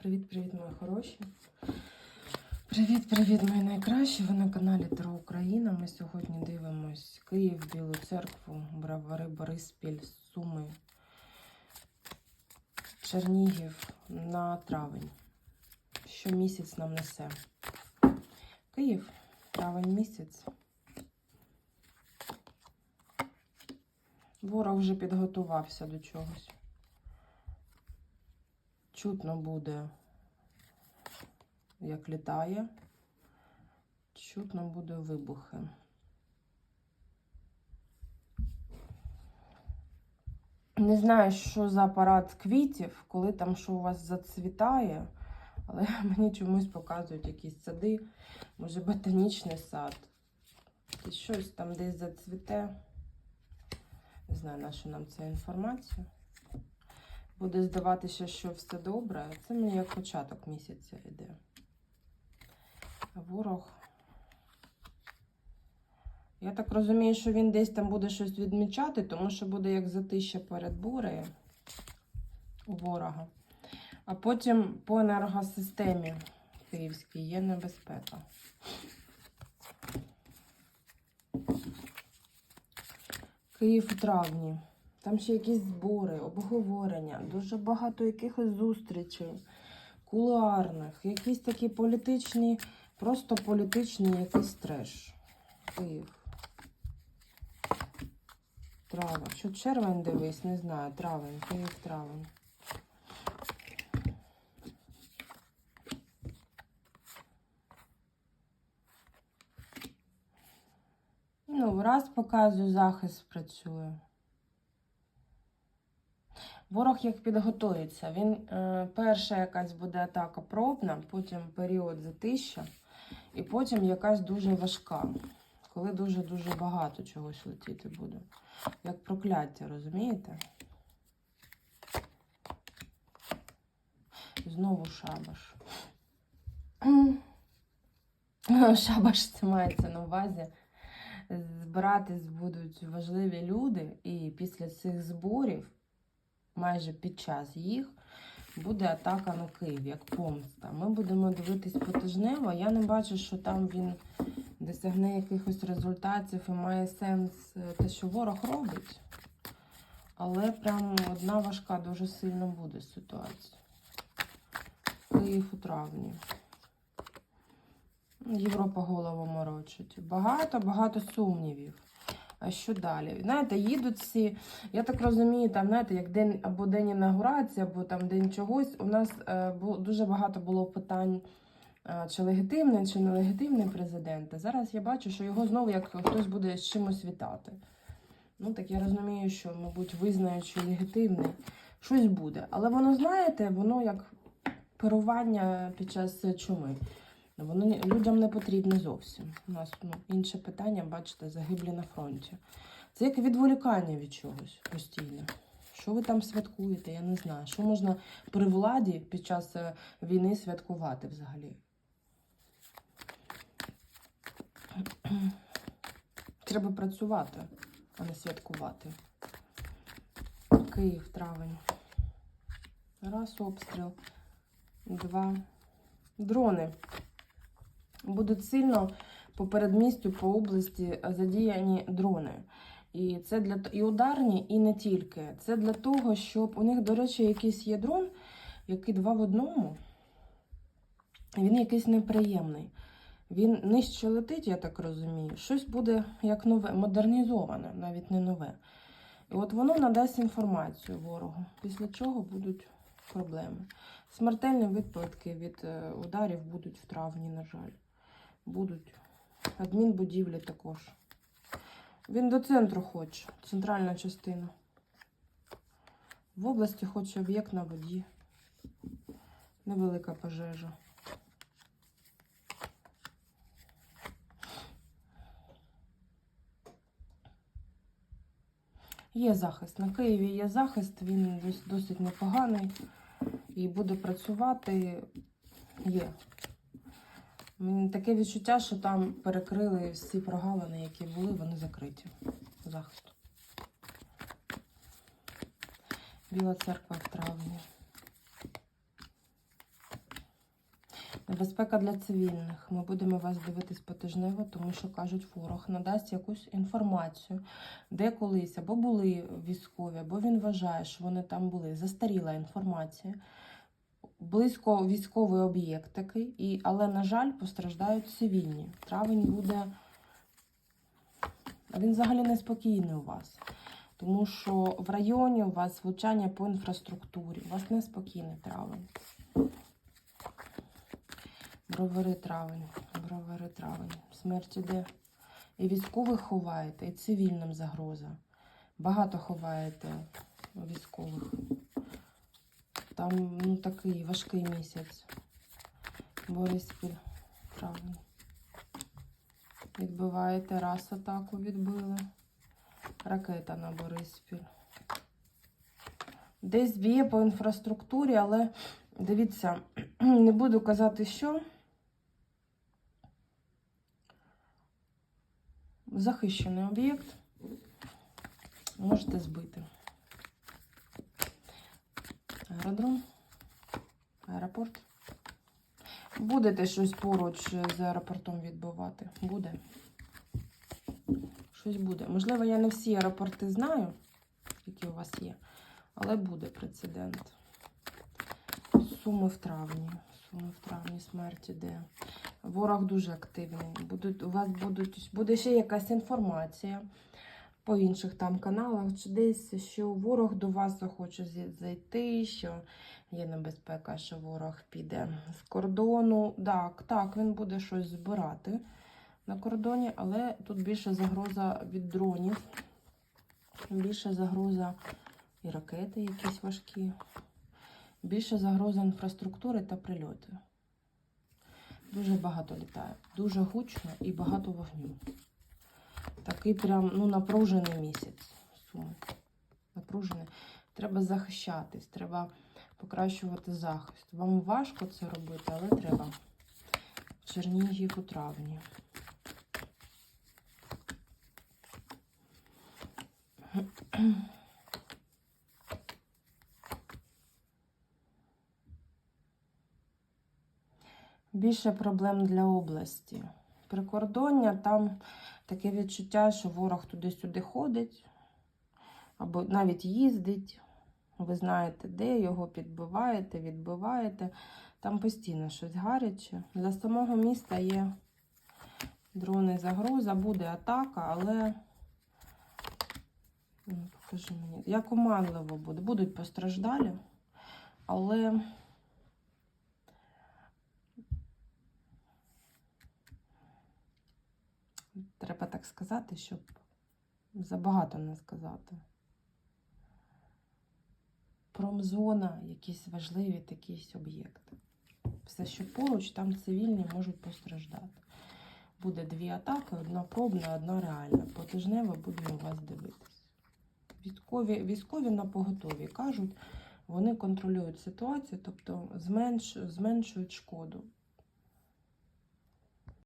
Привіт-привіт, мої хороші. Привіт-привіт, мої найкращі. Ви на каналі Таро Україна. Ми сьогодні дивимось Київ, Білу церкву, Бравари, Бориспіль, Суми, Чернігів на травень. Що місяць нам несе? Київ, травень місяць. Ворог вже підготувався до чогось. Чутно буде, як літає. Чутно буде вибухи. Не знаю, що за апарат квітів, коли там що у вас зацвітає, але мені чомусь показують якісь сади, може ботанічний сад. І щось там десь зацвіте. Не знаю, на що нам ця інформація буде здаватися, що все добре. Це мені як початок місяця йде. Ворог. Я так розумію, що він десь там буде щось відмічати, тому що буде як затища перед бурею у ворога. А потім по енергосистемі київській є небезпека. Київ у травні. Там ще якісь збори, обговорення, дуже багато якихось зустрічей, кулуарних, якісь такі політичні, просто політичний якийсь треш. Київ. Трава. Що червень дивись, не знаю. Травень, Київ, травень. Ну, раз показую, захист працює. Ворог як підготується. Він е, перша якась буде атака пробна, потім період затища, і потім якась дуже важка, коли дуже-дуже багато чогось летіти буде. Як прокляття, розумієте? Знову шабаш. Шабаш це мається на увазі. Збиратись будуть важливі люди, і після цих зборів майже під час їх буде атака на Київ, як помста. Ми будемо дивитись потижнево. Я не бачу, що там він досягне якихось результатів і має сенс е, те, що ворог робить. Але прям одна важка дуже сильно буде ситуація. Київ у травні. Європа голову морочить. Багато-багато сумнівів. Що далі? Знаєте, їдуть всі, я так розумію, там, знаєте, як день або день інаугурації, або там день чогось. У нас е, було, дуже багато було питань, е, чи легітимний, чи нелегітимний президент. Зараз я бачу, що його знову як хтось буде з чимось вітати. Ну, так я розумію, що, мабуть, визнаючи легітимний, щось буде. Але воно, знаєте, воно як перування під час чуми. Воно людям не потрібне зовсім. У нас ну, інше питання, бачите, загиблі на фронті. Це як відволікання від чогось постійно. Що ви там святкуєте? Я не знаю. Що можна при владі під час е, війни святкувати взагалі? Треба працювати, а не святкувати. Київ, травень. Раз обстріл. Два. Дрони будуть сильно по передмістю, по області задіяні дрони. І це для і ударні, і не тільки. Це для того, щоб у них, до речі, якийсь є дрон, який два в одному. Він якийсь неприємний. Він нижче летить, я так розумію. Щось буде як нове, модернізоване, навіть не нове. І от воно надасть інформацію ворогу, після чого будуть проблеми. Смертельні випадки від е, ударів будуть в травні, на жаль. Будуть. Адмінбудівлі також. Він до центру хоче, центральна частина. В області хоче об'єкт на воді. Невелика пожежа. Є захист. На Києві є захист, він дос- досить непоганий і буде працювати. Є. М, Таке відчуття, що там перекрили всі прогалини, які були, вони закриті. Захист. Біла церква в травні. Небезпека для цивільних. Ми будемо вас дивитись потижнево, тому що кажуть, ворог надасть якусь інформацію, де колись або були військові, або він вважає, що вони там були. Застаріла інформація. Близько військовий об'єкт такий, і, але, на жаль, постраждають цивільні. Травень буде. Він взагалі неспокійний у вас. Тому що в районі у вас влучання по інфраструктурі. У вас неспокійний травень. Бровари травень, бровари травень. Смерть іде. І військових ховаєте, і цивільним загроза. Багато ховаєте військових. Там ну, такий важкий місяць. Бориспіль, травень. Відбиваєте раз атаку відбили. Ракета на Бориспіль. Десь б'є по інфраструктурі, але дивіться, не буду казати, що. Захищений об'єкт. Можете збити. Аеродром. Аеропорт. Будете щось поруч з аеропортом відбивати? Буде. Щось буде. Можливо, я не всі аеропорти знаю, які у вас є, але буде прецедент. Суми в травні. Суми в травні смерть іде. Ворог дуже активний. Будуть, у вас будуть, буде ще якась інформація по інших там каналах, чи десь, що ворог до вас захоче зайти, що є небезпека, що ворог піде з кордону. Так, так, він буде щось збирати на кордоні, але тут більше загроза від дронів, більше загроза і ракети якісь важкі, більше загроза інфраструктури та прильоти. Дуже багато літає, дуже гучно і багато вогню. Такий прям ну, напружений місяць. Суми. Напружений. Треба захищатись, треба покращувати захист. Вам важко це робити, але треба. Чернігів у травні. Більше проблем для області. Прикордоння там таке відчуття, що ворог туди-сюди ходить, або навіть їздить. Ви знаєте, де його підбиваєте, відбиваєте. Там постійно щось гаряче. Для самого міста є дрони загроза, буде атака, але Ну, покажи мені. Як оманливо буде. Будуть постраждалі, але треба так сказати, щоб забагато не сказати. Промзона, якісь важливі якісь об'єкти. Все, що поруч, там цивільні можуть постраждати. Буде дві атаки, одна пробна, одна реальна. Потижнево будемо вас дивитись. Військові, військові на поготові кажуть, вони контролюють ситуацію, тобто зменш, зменшують шкоду.